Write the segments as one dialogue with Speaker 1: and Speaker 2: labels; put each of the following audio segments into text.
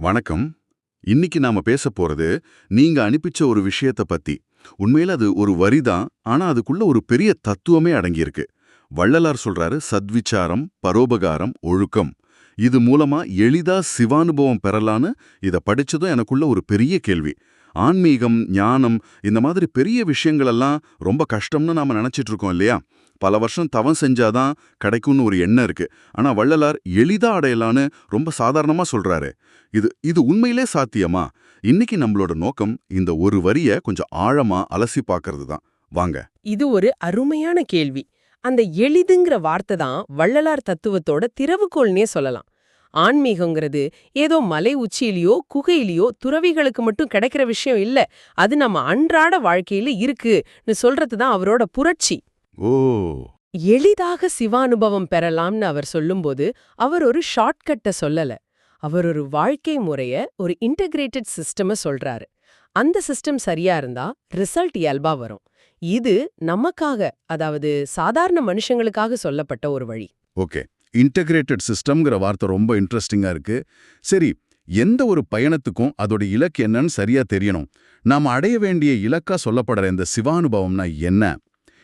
Speaker 1: வணக்கம். இன்னைக்கு நாம பேச போறது நீங்க அனுப்பிச்ச ஒரு விஷயத்த பத்தி. உண்மையில அது ஒரு வரிதான் ஆனா அதுக்குள்ள ஒரு பெரிய தத்துவமே அடங்கியிருக்கு. வள்ளலார் சொல்றாரு சத்விச்சாரம் பரோபகாரம் ஒழுக்கம். இது மூலமா எளிதா சிவானுபவம் பெறலான்னு இத படிச்சதும் எனக்குள்ள ஒரு பெரிய கேள்வி. ஆன்மீகம் ஞானம் இந்த மாதிரி பெரிய விஷயங்களெல்லாம் ரொம்ப கஷ்டம்னு நாம நினைச்சிட்டு இருக்கோம் இல்லையா? பல வருஷம் தவம் செஞ்சாதான் கிடைக்கும்னு ஒரு எண்ணம் இருக்கு. ஆனா வள்ளலார் எளிதா அடையலான்னு ரொம்ப சாதாரணமா சொல்றாரு. இது இது உண்மையிலே சாத்தியமா? இன்னைக்கு நம்மளோட நோக்கம் இந்த ஒரு வரிய கொஞ்சம் ஆழமா அலசி பார்க்கறது தான். வாங்க.
Speaker 2: இது ஒரு அருமையான கேள்வி. அந்த எளிதுங்கிற வார்த்தை தான் வள்ளலார் தத்துவத்தோட திறவுகோள்னே சொல்லலாம். ஆன்மீகங்கிறது ஏதோ மலை உச்சியிலயோ குகையிலயோ துறவிகளுக்கு மட்டும் கிடைக்கிற விஷயம் இல்ல. அது நம்ம அன்றாட வாழ்க்கையில இருக்குன்னு சொல்றது தான் அவரோட புரட்சி.
Speaker 1: ஓ.
Speaker 2: எளிதாக சிவானுபவம் பெறலாம்னு அவர் சொல்லும்போது அவர் ஒரு ஷார்ட்கட்டை சொல்லல. அவர் ஒரு வாழ்க்கை முறைய ஒரு இன்டகிரேட்டட் சிஸ்டம சொல்றாரு. அந்த சிஸ்டம் சரியா இருந்தா ரிசல்ட் இயல்பா வரும். இது நமக்காக அதாவது சாதாரண மனுஷங்களுக்காக சொல்லப்பட்ட ஒரு வழி.
Speaker 1: ஓகே. இன்டகிரேட்டட் சிஸ்டம்ங்கிற வார்த்தை ரொம்ப இன்ட்ரெஸ்டிங்கா இருக்கு. சரி எந்த ஒரு பயணத்துக்கும் அதோட இலக்கு என்னன்னு சரியா தெரியணும். நாம அடைய வேண்டிய இலக்கா சொல்லப்படுற இந்த சிவானுபவம்னா என்ன?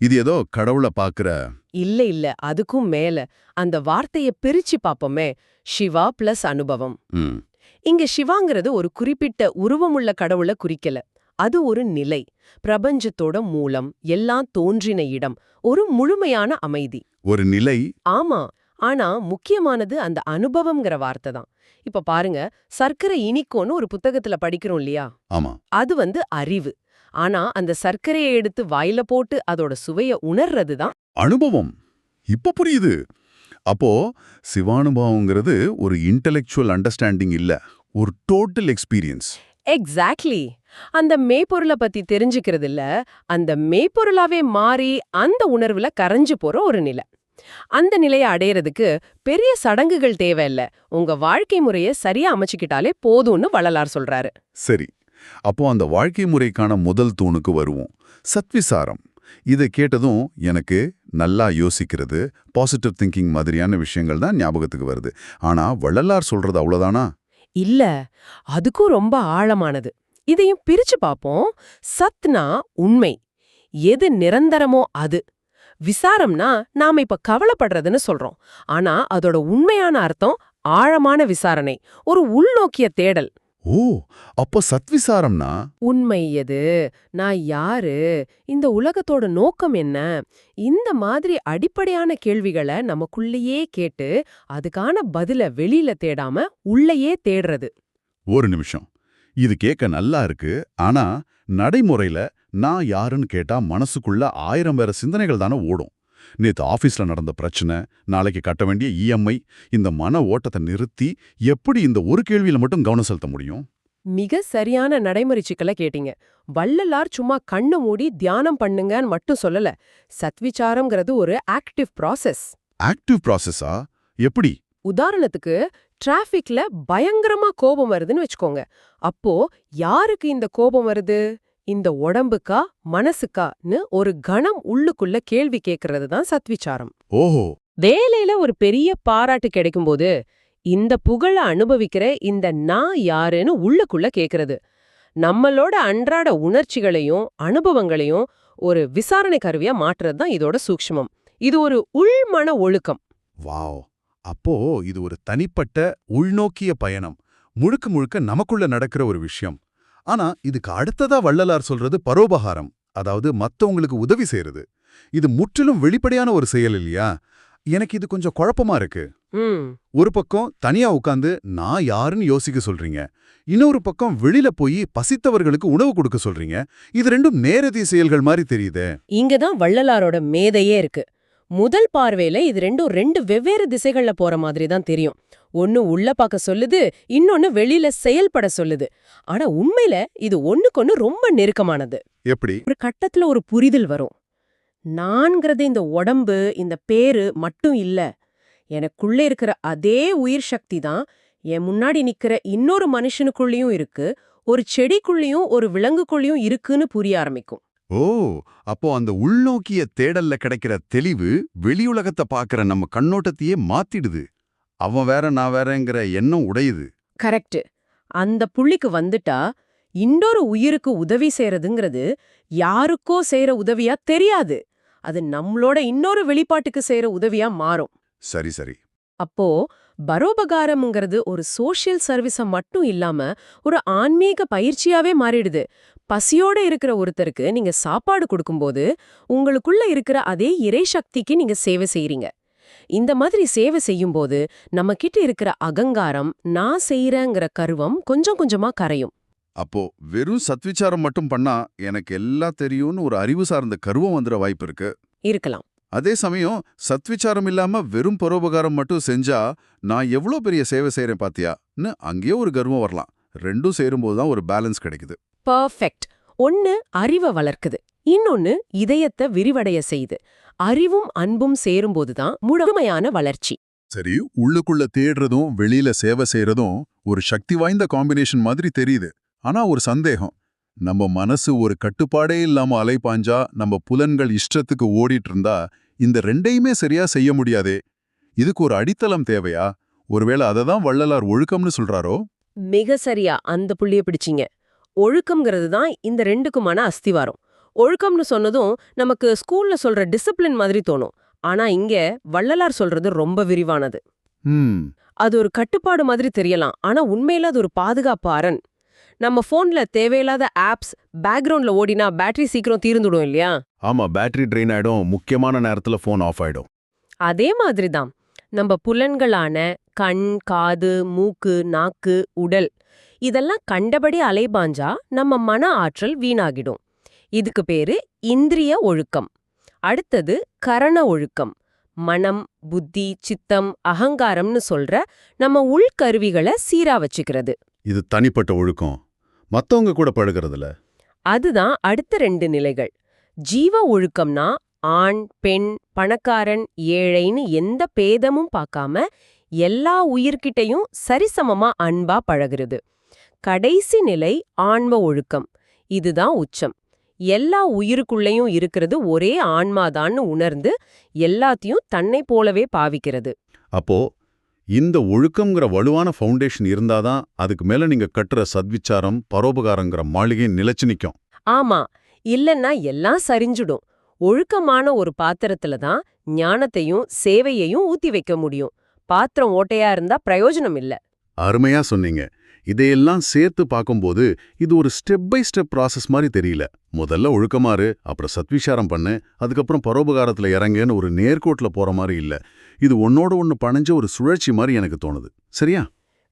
Speaker 1: இது ஏதோ கடவுளை பார்க்கிற
Speaker 2: இல்ல இல்ல. அதுக்கும் மேல அந்த வார்த்தைய பிரிச்சு பாப்போமே. சிவா பிளஸ் அனுபவம். இங்க சிவாங்கிறது ஒரு குறிப்பிட்ட உருவமுள்ள கடவுளை குறிக்கல. அது ஒரு நிலை. பிரபஞ்சத்தோட மூலம் எல்லாம் தோன்றின இடம். ஒரு முழுமையான அமைதி.
Speaker 1: ஒரு நிலை?
Speaker 2: ஆமா. ஆனா முக்கியமானது அந்த அனுபவம்ங்கிற வார்த்தை தான். இப்ப பாருங்க சர்க்கரை இனிக்கும்னு ஒரு புத்தகத்துல படிக்கிறோம் இல்லையா?
Speaker 1: ஆமா.
Speaker 2: அது வந்து அறிவு. ஆனா அந்த சர்க்கரையை எடுத்து வாயில போட்டு அதோட சுவைய உணர்றது தான்
Speaker 1: அனுபவம். இப்ப புரியுது. அப்போ சிவானுபவங்கிறது ஒரு இன்டெலெக்சுவல் அண்டர்ஸ்டாண்டிங் இல்ல ஒரு டோட்டல் எக்ஸ்பீரியன்ஸ்
Speaker 2: எக்ஸாக்ட்லி அந்த மெய்ப்பொருளை பத்தி தெரிஞ்சுக்கிறது இல்ல அந்த மெய்ப்பொருளாவே மாறி அந்த உணர்வுல கரைஞ்சு போற ஒரு நிலை. அந்த நிலையை அடையறதுக்கு பெரிய சடங்குகள் தேவையில்ல. உங்க வாழ்க்கை முறைய சரியா அமைச்சுக்கிட்டாலே போதும்னு வள்ளலார் சொல்றாரு.
Speaker 1: சரி. அப்போ அந்த வாழ்க்கை முறைக்கான முதல் தூணுக்கு வருவோம். சத்விசாரம். இதை கேட்டதும் எனக்கு நல்லா யோசிக்கிறது பாசிட்டிவ் திங்கிங் மாதிரியான விஷயங்கள் தான் ஞாபகத்துக்கு வருது. ஆனா வள்ளலார் சொல்றது அவ்வளவுதானா?
Speaker 2: இல்ல அதுக்கும் ரொம்ப ஆழமானது. இதையும் பிரிச்சு பார்ப்போம் சத்னா உண்மை. எது நிரந்தரமோ அது. விசாரம்னா நாம இப்ப கவலைப்படுறதுன்னு சொல்றோம். ஆனா அதோட உண்மையான அர்த்தம் ஆழமான விசாரணை ஒரு உள்நோக்கிய தேடல்.
Speaker 1: ஓ அப்போ சத்விசாரம்னா?
Speaker 2: உண்மை எது? நான் யாரு? இந்த உலகத்தோட நோக்கம் என்ன? இந்த மாதிரி அடிப்படையான கேள்விகளை நமக்குள்ளேயே கேட்டு அதுக்கான பதில வெளியில தேடாம உள்ளேயே தேடுறது.
Speaker 1: ஒரு நிமிஷம். இது கேட்க நல்லா இருக்கு. ஆனா நடைமுறையில நான் யாருன்னு கேட்டா மனசுக்குள்ள ஆயிரம் வேற சிந்தனைகள் தானே ஓடும். நேத்து ஆபீஸ்ல நடந்த பிரச்சனை நாளைக்கு கட்ட வேண்டிய இஎம்ஐ இந்த மன ஓட்டத்தை நிறுத்தி எப்படி இந்த ஒரு கேள்வியில மட்டும் கவனம் செலுத்த முடியும்?
Speaker 2: மிக சரியான நடைமுறை சிக்கலை கேட்டீங்க. வள்ளலார் சும்மா கண்ணு மூடி தியானம் பண்ணுங்கன்னு மட்டும் சொல்லல. சத்விச்சாரம்ங்கிறது ஒரு ஆக்டிவ் ப்ராசஸ்
Speaker 1: ஆக்டிவ் ப்ராசஸா எப்படி?
Speaker 2: உதாரணத்துக்கு டிராஃபிக்ல பயங்கரமா கோபம் வருதுன்னு வச்சுக்கோங்க. அப்போ யாருக்கு இந்த கோபம் வருது? இந்த உடம்புக்கா மனசுக்கான்னு ஒரு கணம் உள்ளுக்குள்ள கேள்வி கேட்கறது தான் சத்விச்சாரம்
Speaker 1: ஓஹோ.
Speaker 2: வேலையில ஒரு பெரிய பாராட்டு கிடைக்கும்போது இந்த புகழ அனுபவிக்கிற இந்த நான் யாருன்னு உள்ளுக்குள்ள கேக்குறது. நம்மளோட அன்றாட உணர்ச்சிகளையும் அனுபவங்களையும் ஒரு விசாரணை கருவியா மாற்றுறது தான் இதோட சூக்ஷ்மம். இது ஒரு உள்மன ஒழுக்கம்.
Speaker 1: வாவ். அப்போ இது ஒரு தனிப்பட்ட உள்நோக்கிய பயணம். முழுக்க முழுக்க நமக்குள்ள நடக்கிற ஒரு விஷயம். ஆனா இதுக்கு அடுத்ததா வள்ளலார் சொல்றது பரோபகாரம் அதாவது மத்தவங்களுக்கு உதவி செய்யறது இது முற்றிலும் வெளிப்படையான ஒரு செயல் இல்லையா? எனக்கு இது கொஞ்சம் குழப்பமா இருக்கு. ஒரு பக்கம் தனியா உட்காந்து நான் யாருன்னு யோசிக்க சொல்றீங்க. இன்னொரு பக்கம் வெளியில போய் பசித்தவர்களுக்கு உணவு கொடுக்க சொல்றீங்க. இது ரெண்டும் நேரடி செயல்கள் மாதிரி தெரியுதே.
Speaker 2: இங்க தான் வள்ளலாரோட மேதையே இருக்கு. முதல் பார்வையில இது ரெண்டும் ரெண்டு வெவ்வேறு திசைகள்ல போற மாதிரி தான் தெரியும். ஒன்னு உள்ள பார்க்க சொல்லுது இன்னொன்னு வெளியில செயல்பட சொல்லுது. ஆனா உண்மையில இது ஒண்ணுக்கொன்னு ரொம்ப நெருக்கமானது.
Speaker 1: எப்படி?
Speaker 2: ஒரு கட்டத்துல ஒரு புரிதல் வரும். நான்கிறது இந்த உடம்பு இந்த பேரு மட்டும் இல்ல. எனக்குள்ள இருக்கிற அதே உயிர் சக்தி தான் என் முன்னாடி நிக்கிற இன்னொரு மனுஷனுக்குள்ளேயும் இருக்கு ஒரு செடிக்குள்ளேயும் ஒரு விலங்குக்குள்ளேயும் இருக்குன்னு புரிய ஆரம்பிக்கும்.
Speaker 1: ஓ அப்போ அந்த உள்நோக்கிய தேடல்ல கிடைக்கிற தெளிவு வெளியுலகத்தை பார்க்கற நம்ம கண்ணோட்டத்தையே மாத்திடுது. அவன் வேற நான் வேறங்கிற எண்ணம் உடையுது.
Speaker 2: கரெக்ட். அந்த புள்ளிக்கு வந்துட்டா இன்னொரு உயிருக்கு உதவி செய்யறதுங்கிறது யாருக்கோ செய்யற உதவியா தெரியாது. அது நம்மளோட இன்னொரு வெளிப்பாட்டுக்கு செய்யற உதவியா மாறும்.
Speaker 1: சரி சரி.
Speaker 2: அப்போ பரோபகாரம்ங்கிறது ஒரு சோஷியல் சர்வீஸ மட்டும் இல்லாம ஒரு ஆன்மீக பயிற்சியாவே மாறிடுது. பசியோட இருக்கிற ஒருத்தருக்கு நீங்க சாப்பாடு கொடுக்கும்போது உங்களுக்குள்ள இருக்கிற அதே இறை சக்திக்கு நீங்க சேவை செய்றீங்க. இந்த மாதிரி சேவை செய்யும்போது நம்ம கிட்ட இருக்கிற அகங்காரம் நான் செய்யறேங்கிற கருவம் கொஞ்சம் கொஞ்சமா கரையும்.
Speaker 1: அப்போ வெறும் சத்விச்சாரம் மட்டும் பண்ணா எனக்கு எல்லாம் தெரியும்னு ஒரு அறிவு சார்ந்த கருவம் வந்துட வாய்ப்பு இருக்கு.
Speaker 2: இருக்கலாம்.
Speaker 1: அதே சமயம் சத்விச்சாரம் இல்லாம வெறும் பரோபகாரம் மட்டும் செஞ்சா நான் எவ்வளோ பெரிய சேவை செய்றேன் பாத்தியான்னு அங்கேயே ஒரு கர்வம் வரலாம். ரெண்டும் சேரும்போது தான் ஒரு பேலன்ஸ் கிடைக்குது.
Speaker 2: பர்ஃபெக்ட். ஒன்னு அறிவை வளர்க்குது. இன்னொன்னு இதயத்தை விரிவடைய செய்யுது அறிவும் அன்பும் சேரும்போதுதான் முழுமையான வளர்ச்சி.
Speaker 1: சரி உள்ளுக்குள்ள தேடுறதும் வெளியில சேவை செய்யறதும் ஒரு சக்தி வாய்ந்த காம்பினேஷன் மாதிரி தெரியுது. ஆனா ஒரு சந்தேகம். நம்ம மனசு ஒரு கட்டுப்பாடே இல்லாம அலைபாஞ்சா நம்ம புலன்கள் இஷ்டத்துக்கு ஓடிட்டு இருந்தா இந்த ரெண்டையுமே சரியா செய்ய முடியாதே. இதுக்கு ஒரு அடித்தளம் தேவையா? ஒருவேளை அதை தான் வள்ளலார் ஒழுக்கம்னு சொல்றாரோ?
Speaker 2: மிக சரியா. அந்த புள்ளிய பிடிச்சீங்க. ஒழுக்கம்ங்கிறது தான் இந்த ரெண்டுக்குமான அஸ்திவாரம். ஒழுக்கம்னு சொன்னதும் நமக்கு ஸ்கூல்ல சொல்ற டிசிப்ளின் மாதிரி தோணும். ஆனா இங்க வள்ளலார் சொல்றது ரொம்ப விரிவானது. அது ஒரு கட்டுப்பாடு மாதிரி தெரியலாம். ஆனா உண்மையில அது ஒரு பாதுகாப்பு அரண். நம்ம போன்ல தேவையில்லாத ஆப்ஸ் பேக்ரவுண்ட்ல ஓடினா பேட்டரி சீக்கிரம் தீர்ந்துடும் இல்லையா?
Speaker 1: ஆமா பேட்டரி ட்ரெயின் ஆயிடும். முக்கியமான நேரத்துல ஃபோன் ஆஃப் ஆயிடும்.
Speaker 2: அதே மாதிரி தான். நம்ம புலன்களான கண் காது மூக்கு நாக்கு உடல் இதெல்லாம் கண்டபடி அலைபாஞ்சா நம்ம மன ஆற்றல் வீணாகிடும். இதுக்கு பேரு இந்திரிய ஒழுக்கம். அடுத்தது கரண ஒழுக்கம். மனம் புத்தி சித்தம் அகங்காரம்னு சொல்ற நம்ம உள்கருவிகளை சீரா வச்சுக்கிறது.
Speaker 1: இது தனிப்பட்ட ஒழுக்கம். மத்தவங்க கூட பழகுறதுல?
Speaker 2: அதுதான் அடுத்த ரெண்டு நிலைகள். ஜீவ ஒழுக்கம்னா ஆண் பெண் பணக்காரன் ஏழைன்னு எந்த பேதமும் பார்க்காம எல்லா உயிர்கிட்டையும் சரிசமமா அன்பா பழகுறது. கடைசி நிலை ஆன்ம ஒழுக்கம். இதுதான் உச்சம். எல்லா உயிருக்குள்ளேயும் இருக்கிறது ஒரே ஆன்மாதான்னு உணர்ந்து எல்லாத்தையும் தன்னை போலவே பாவிக்கிறது.
Speaker 1: அப்போ இந்த ஒழுக்கம்ங்கிற வலுவான ஃபவுண்டேஷன் இருந்தாதான் அதுக்கு மேல நீங்க கட்டுற சத்விச்சாரம் பரோபகாரங்கிற மாளிகை நிலைச்சு நிக்கும்.
Speaker 2: ஆமா. இல்லன்னா எல்லாம் சரிஞ்சுடும். ஒழுக்கமான ஒரு பாத்திரத்துல தான் ஞானத்தையும் சேவையையும் ஊத்தி வைக்க முடியும். பாத்திரம் ஓட்டையா இருந்தா பிரயோஜனம் இல்ல.
Speaker 1: அருமையா சொன்னீங்க. இதையெல்லாம் சேர்த்து பார்க்கும்போது இது ஒரு ஸ்டெப் பை ஸ்டெப் ப்ராசஸ் மாதிரி தெரியல. முதல்ல ஒழுக்கமாறு அப்புறம் சத்விசாரம் பண்ணு அதுக்கப்புறம் பரோபகாரத்துல இறங்குன்னு ஒரு நேர்கோட்டில் போற மாதிரி இல்ல. இது ஒன்னோட ஒன்னு பணைஞ்ச ஒரு சுழற்சி மாதிரி எனக்கு தோணுது. சரியா?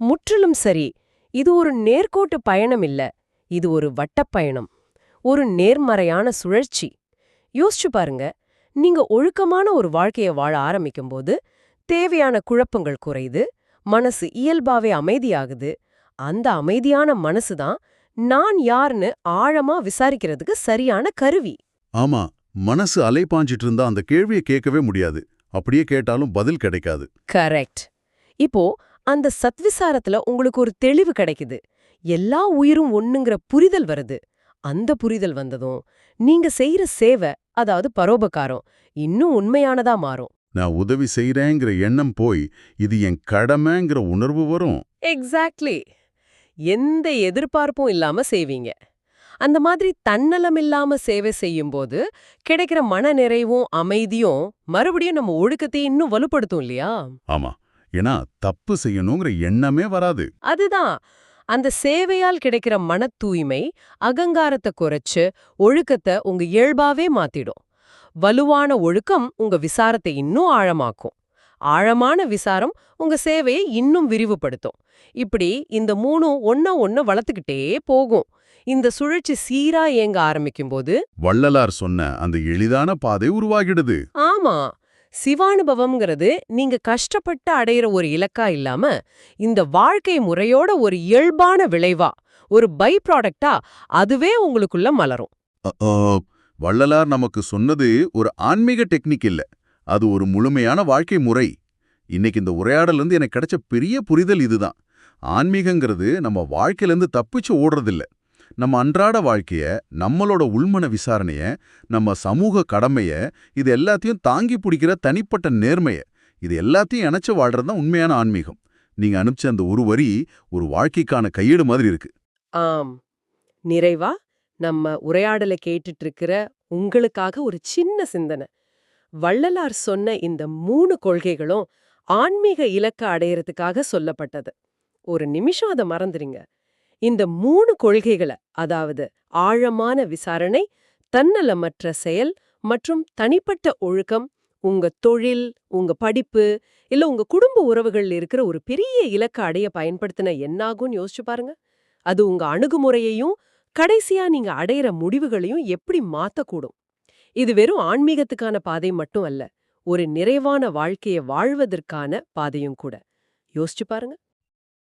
Speaker 2: முற்றிலும் சரி. இது ஒரு நேர்கோட்டு பயணம் இல்ல. இது ஒரு வட்டப்பயணம் ஒரு நேர்மறையான சுழற்சி. யோசிச்சு பாருங்க. நீங்க ஒழுக்கமான ஒரு வாழ்க்கைய வாழ ஆரம்பிக்கும்போது தேவையான குழப்பங்கள் குறையுது மனசு இயல்பாவே அமைதியாகுது. அந்த அமைதியான மனசுதான் நான் யார்னு ஆழமா விசாரிக்கிறதுக்கு சரியான கருவி.
Speaker 1: ஆமா. மனசு அலைப்பாஞ்சிட்டு இருந்தா அந்த கேள்வியை கேட்கவே முடியாது. அப்படியே கேட்டாலும் பதில் கிடைக்காது.
Speaker 2: கரெக்ட். இப்போ அந்த சத்விசாரத்துல உங்களுக்கு ஒரு தெளிவு கிடைக்குது. எல்லா உயிரும் ஒண்ணுங்கிற புரிதல் வருது. அந்த புரிதல் வந்ததும் நீங்க செய்யற சேவை அதாவது பரோபகாரம் இன்னும் உண்மையானதா மாறும்.
Speaker 1: நான் உதவி செய்றேங்கிற எண்ணம் போய் இது என் கடமைங்கிற உணர்வு வரும்.
Speaker 2: எக்ஸாக்ட்லி எந்த எதிர்பார்ப்பும் இல்லாம செய்வீங்க. அந்த மாதிரி தன்னலம் இல்லாம சேவை செய்யும்போது கிடைக்கிற மன நிறைவும் அமைதியும் மறுபடியும் நம்ம ஒழுக்கத்தை இன்னும் வலுப்படுத்தும் இல்லையா?
Speaker 1: ஆமா. ஏன்னா தப்பு செய்யணுங்கிற எண்ணமே வராது.
Speaker 2: அதுதான். அந்த சேவையால் கிடைக்கிற மன தூய்மை அகங்காரத்தை குறைச்சு ஒழுக்கத்தை உங்க இயல்பாவே மாத்திடும். வலுவான ஒழுக்கம் உங்க விசாரத்தை இன்னும் ஆழமாக்கும். ஆழமான விசாரம் உங்க சேவையை இன்னும் விரிவுபடுத்தும். இப்படி இந்த மூணும் ஒன்ன ஒன்னு வளர்த்துக்கிட்டே போகும். இந்த சுழற்சி சீரா இயங்க ஆரம்பிக்கும்போது
Speaker 1: வள்ளலார் சொன்ன அந்த எளிதான பாதை உருவாகிடுது.
Speaker 2: ஆமா. சிவானுபவம்ங்கிறது நீங்க கஷ்டப்பட்டு அடையிற ஒரு இலக்கா இல்லாம இந்த வாழ்க்கை முறையோட ஒரு இயல்பான விளைவா ஒரு பை ப்ராடக்டா அதுவே உங்களுக்குள்ள மலரும்.
Speaker 1: வள்ளலார் நமக்கு சொன்னது ஒரு ஆன்மீக டெக்னிக் இல்ல. அது ஒரு முழுமையான வாழ்க்கை முறை. இன்னைக்கு இந்த உரையாடலேருந்து எனக்கு கிடைச்ச பெரிய புரிதல் இதுதான். ஆன்மீகங்கிறது நம்ம வாழ்க்கையிலேருந்து தப்பிச்சு ஓடுறதில்ல. நம்ம அன்றாட வாழ்க்கைய நம்மளோட உள்மன விசாரணைய நம்ம சமூக கடமைய இது எல்லாத்தையும் தாங்கி பிடிக்கிற தனிப்பட்ட நேர்மைய இது எல்லாத்தையும் இணைச்சு வாழ்றது தான் உண்மையான ஆன்மீகம். நீங்க அனுப்பிச்ச அந்த ஒரு வரி ஒரு வாழ்க்கைக்கான கையேடு மாதிரி இருக்கு.
Speaker 2: ஆம். நிறைவா நம்ம உரையாடலை கேட்டுட்டு இருக்கிற உங்களுக்காக ஒரு சின்ன சிந்தனை. வள்ளலார் சொன்ன இந்த மூணு கொள்கைகளும் ஆன்மீக இலக்க அடையறதுக்காக சொல்லப்பட்டது. ஒரு நிமிஷம் அதை மறந்துடுங்க. இந்த மூணு கொள்கைகளை அதாவது ஆழமான விசாரணை தன்னலமற்ற செயல் மற்றும் தனிப்பட்ட ஒழுக்கம் உங்க தொழில் உங்க படிப்பு இல்ல உங்க குடும்ப உறவுகள்ல இருக்கிற ஒரு பெரிய இலக்க அடைய பயன்படுத்தின என்னாகும்னு யோசிச்சு பாருங்க. அது உங்க அணுகுமுறையையும் கடைசியா நீங்க அடையிற முடிவுகளையும் எப்படி மாத்தக்கூடும். இது வெறும் ஆன்மீகத்துக்கான பாதை மட்டும் அல்ல ஒரு நிறைவான வாழ்க்கையை வாழ்வதற்கான பாதையும் கூட. யோசிச்சு பாருங்க.